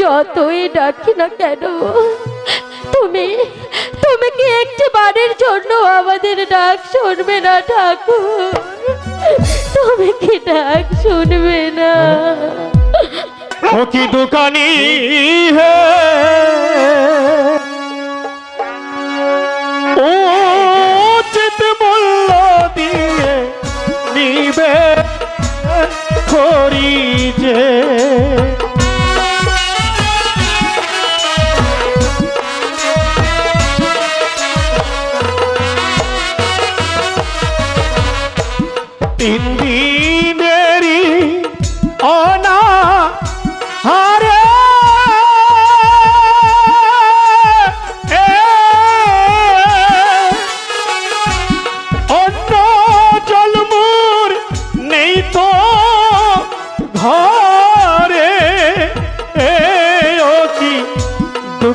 যতই ডাকি না কেন, তুমি তুমি কি একটি বাড়ির জন্য আমাদের ডাক শুনবে না, ঠাকুর? তুমি কি ডাক শুনবে না? দোকানি ও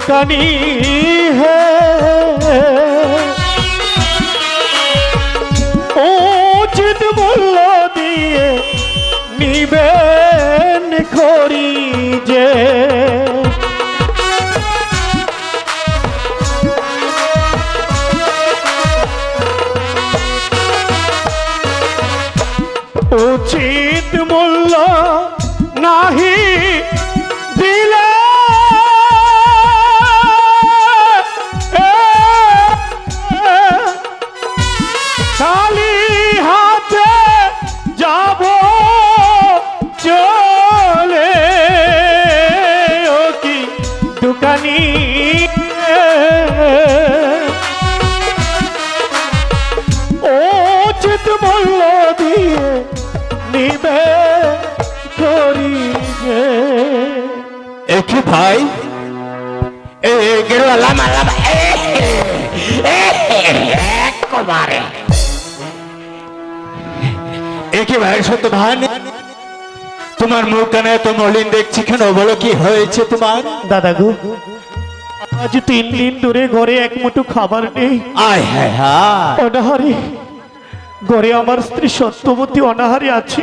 দোকানি হে। উচিত মূল্য দিয়ে নিবেন করি যে। উচিত মূল্য নাহি একে ভাই। এ গেরুয়া লামা লামা এ, এ, একবারে। একে ভাই সত্য ভাই? তোমার মুখ কানে এত মলিন দেখছি কেন? বলো কি হয়েছে তোমার? দাদা গো আজ তিন দিন ধরে ঘরে এক মুঠো খাবার নেই। আয় হ্যাঁ হ্যাঁ। অনাহারে ঘরে আমার স্ত্রী সত্যবতী অনাহারে আছে।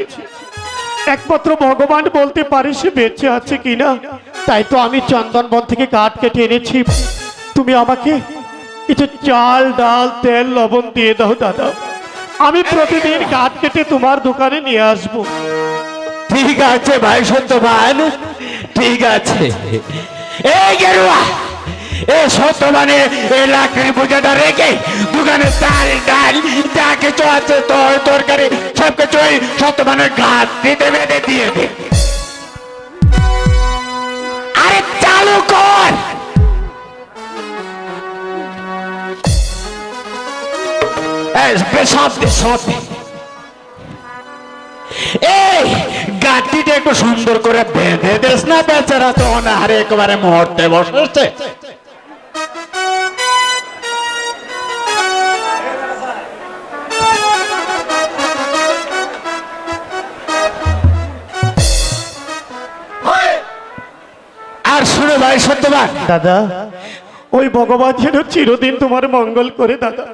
একমাত্র ভগবান বলতে পারে সে বেঁচে আছে কিনা। তাই তো আমি চন্দন বন থেকে কাঠ কেটে এনেছি। তুমি আমাকে কিছু চাল, ডাল, তেল, লবণ দিয়ে দাও, দাদা। আমি প্রতিদিন কাঠ কেটে তোমার দোকানে নিয়ে আসব। ঠিক আছে, ভাই, সত্যবান। ঠিক আছে। সত্যবানের ঘাট দিতে বেঁধে দিয়ে দে। এই, বে, সব দে সব দে এই গাটিটা একটু সুন্দর করে বেঁধে দেস না বেচারা তো অনাহারে একেবারে মুহূর্তে বসেছে। আর শুনে ভাই সত্যবান। দাদা ওই ভগবান যেন চিরদিন তোমার মঙ্গল করে দাদা।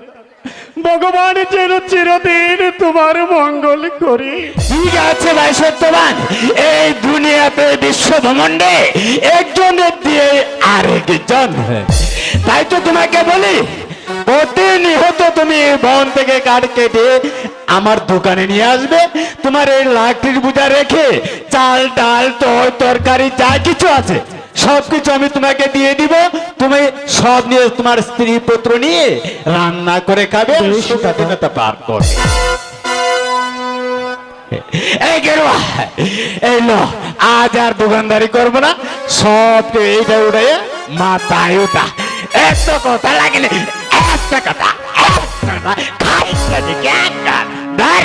ভগবান যেন চিরদিন তোমার মঙ্গল করে। ঠিক আছে ভাই সত্যবান। এই দুনিয়াতে বিশ্ব ভ্রমণ্ডে একজনের দিয়ে আরেকজন তাই তো তোমাকে বলি প্রতিনিহত তুমি বন থেকে কাঠ কেটে আমার দোকানে নিয়ে আসবে। তোমার এই লাকড়ির বুঝা রেখে চাল ডাল তর তরকারি যা কিছু আছে। সব কিছু আমি তোমাকে দিয়ে দিব। তুমি সব নিয়ে তোমার স্ত্রী পুত্র নিয়ে রান্না করে খাবে। সুখাদিনতা পার করবে এই গেরুয়া এই লো আজ আর দোকানদারি করব না সব এইটা উঠে মাথায় উঠা। এত কথা লাগে না একটা কথা একটা কথা দিকে একটা? ধর।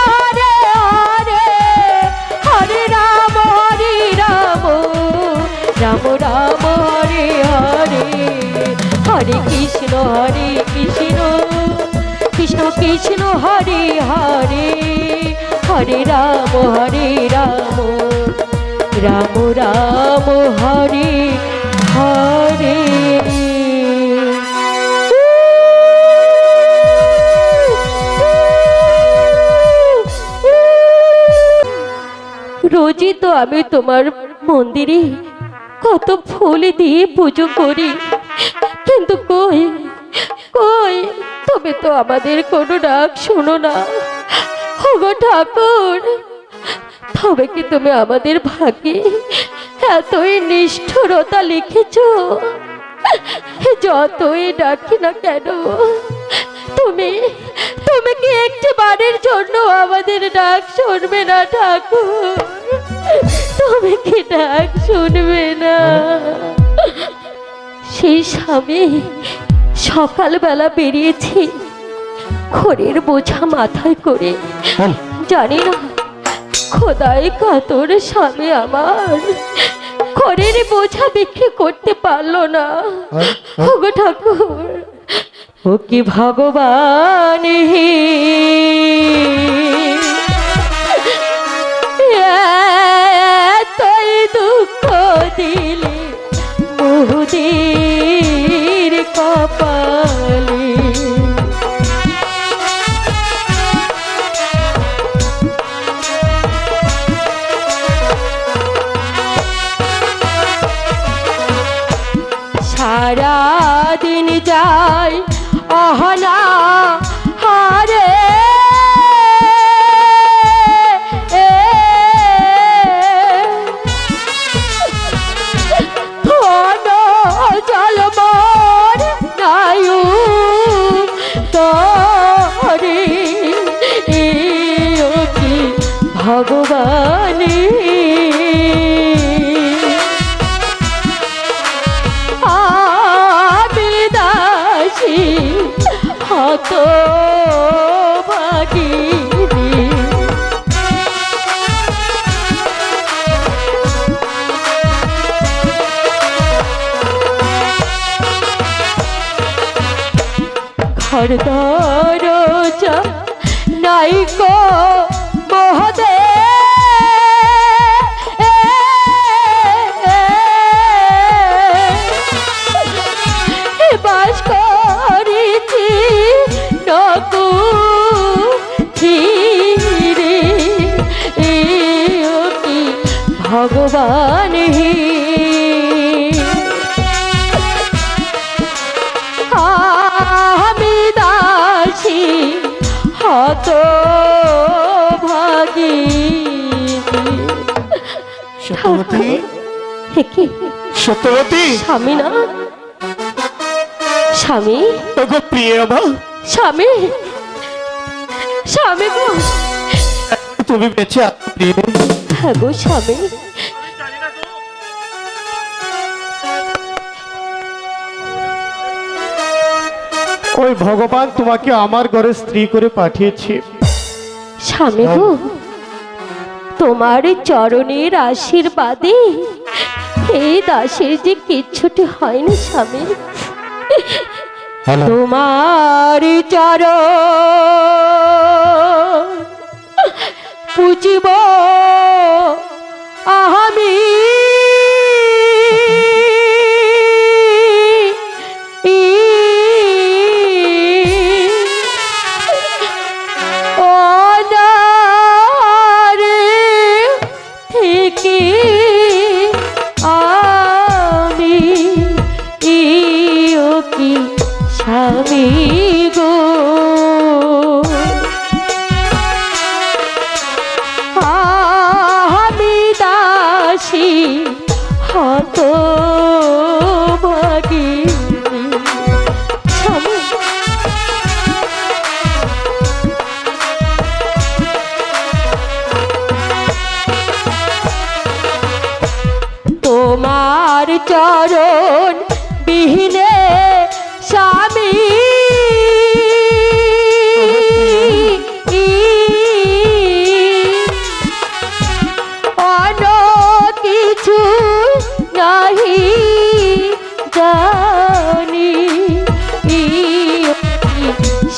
হরে কৃষ্ণ কৃষ্ণ কৃষ্ণ, হরে হরে হরে রাম হরে রাম রাম রাম, হরে হরে। রোজই তো আমি তোমার মন্দিরে কত ফুল দিয়ে পুজো করি। কিন্তু কই কই? তুমি তো আমাদের কোনো ডাক শোনো না। ওগো ঠাকুর, তবে কি তুমি আমাদের ভাগ্যে এতই নিষ্ঠুরতা লিখেছ? যতই ডাকি না কেন, তুমি তুমি কি একটি বারের জন্য আমাদের ডাক শুনবে না ঠাকুর? তুমি কি ডাক শুনবে না? সেই স্বামী সকালবেলা বেরিয়েছি। খড়ের বোঝা মাথায় করে। জানি না খোদাই কাতর স্বামী আমার। খড়ের বোঝা বিক্রি করতে পারল না। ওগো ঠাকুর ও কি ভগবান হে? দুঃখ দিলে মুহুদের চলো ঘর দরজা। নাই সত্যবতী? কি? সত্যবতী? স্বামী না? স্বামী? ওগো প্রিয় মা। স্বামী? স্বামী গো। তুমি বেঁচে আছো প্রিয় হ্যাঁ গো স্বামী। ওই ভগবান তোমাকে আমার ঘরে স্ত্রী করে পাঠিয়েছে। স্বামী গো। তোমার চরণের আশীর্বাদে। এই দাসের যে কিচ্ছুটি হয়নি স্বামী তোমার চর পুজিব আমি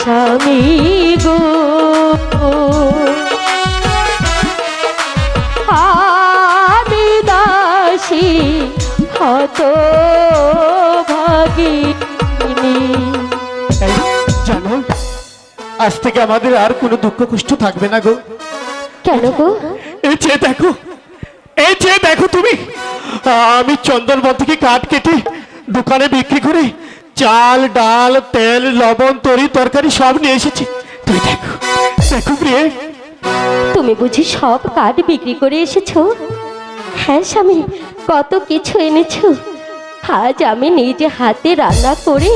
স্বামী গো। আমি দাসী হত ভাগিনী জানো আজ থেকে আমাদের আর কোনো দুঃখ কষ্ট থাকবে না গো। কেন গো? এই চেয়ে দেখো এই চেয়ে দেখো তুমি আমি চন্দনবন থেকে কাঠ কেটে দোকানে বিক্রি করে চাল ডাল তেল লবণ তরি তরকারি সব নিয়ে এসেছি। তুই দেখো দেখো প্রিয়ে। তুমি বুঝি সব কাঠ বিক্রি করে এসেছ? হ্যাঁ স্বামী কত কিছু এনেছো। আজ আমি নিজে হাতে রান্না করে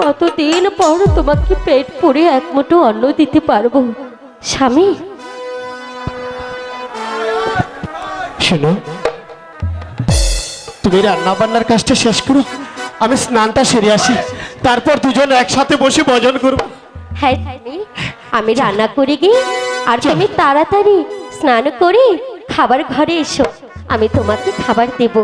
কতদিন পর তোমাকে পেট পুড়ে এক মুঠো অন্ন দিতে পারব? স্বামী। শোনো তুমি রান্না বান্নার কাজটা শেষ করো। আমি স্নানটা সেরে আসি। তারপর দুজন একসাথে বসে ভজন করব। হ্যাঁ আমি রান্না করে গিয়ে আর তুমি তাড়াতাড়ি স্নান করে খাবার ঘরে এসো। আমি তোমাকে খাবার দেবো।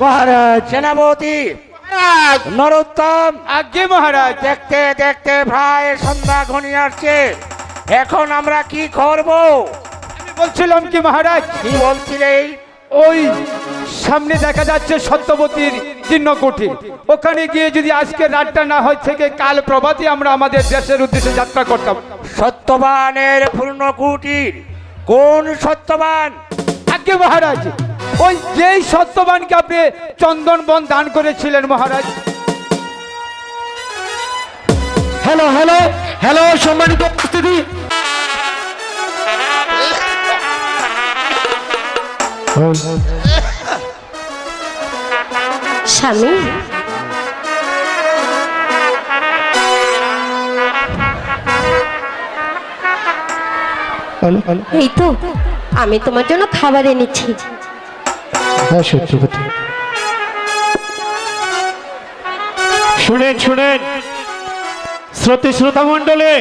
মহারাজ। সেনাপতি। নরোত্তম। আজ্ঞে মহারাজ! দেখতে দেখতে প্রায় সন্ধ্যা ঘনিয়ে আসছে। এখন আমরা কি করব? আমি বলছিলাম কি মহারাজ? কি বলছিলে ওই সামনে দেখা যাচ্ছে সত্যবতীর কুঠির ওখানে গিয়ে যদি আজকে রাতটা না হয় থেকে কাল প্রভাতই আমরা আমাদের দেশের উদ্দেশ্যে যাত্রা করতাম। সত্যবানের পূর্ণ কুটির। কোন সত্যবান? আগে মহারাজ! ওই যেই সত্যবানকে আপনি চন্দন বন দান করেছিলেন মহারাজ। হ্যালো হ্যালো হ্যালো সম্মানিত উপস্থিতি। স্বামী হ্যালো হ্যালো। এই তো আমি তোমার জন্য খাবার এনেছি। হ্যাঁ সত্যপতি শুনেন শুনেন। শ্রোতে শ্রোতা মণ্ডলে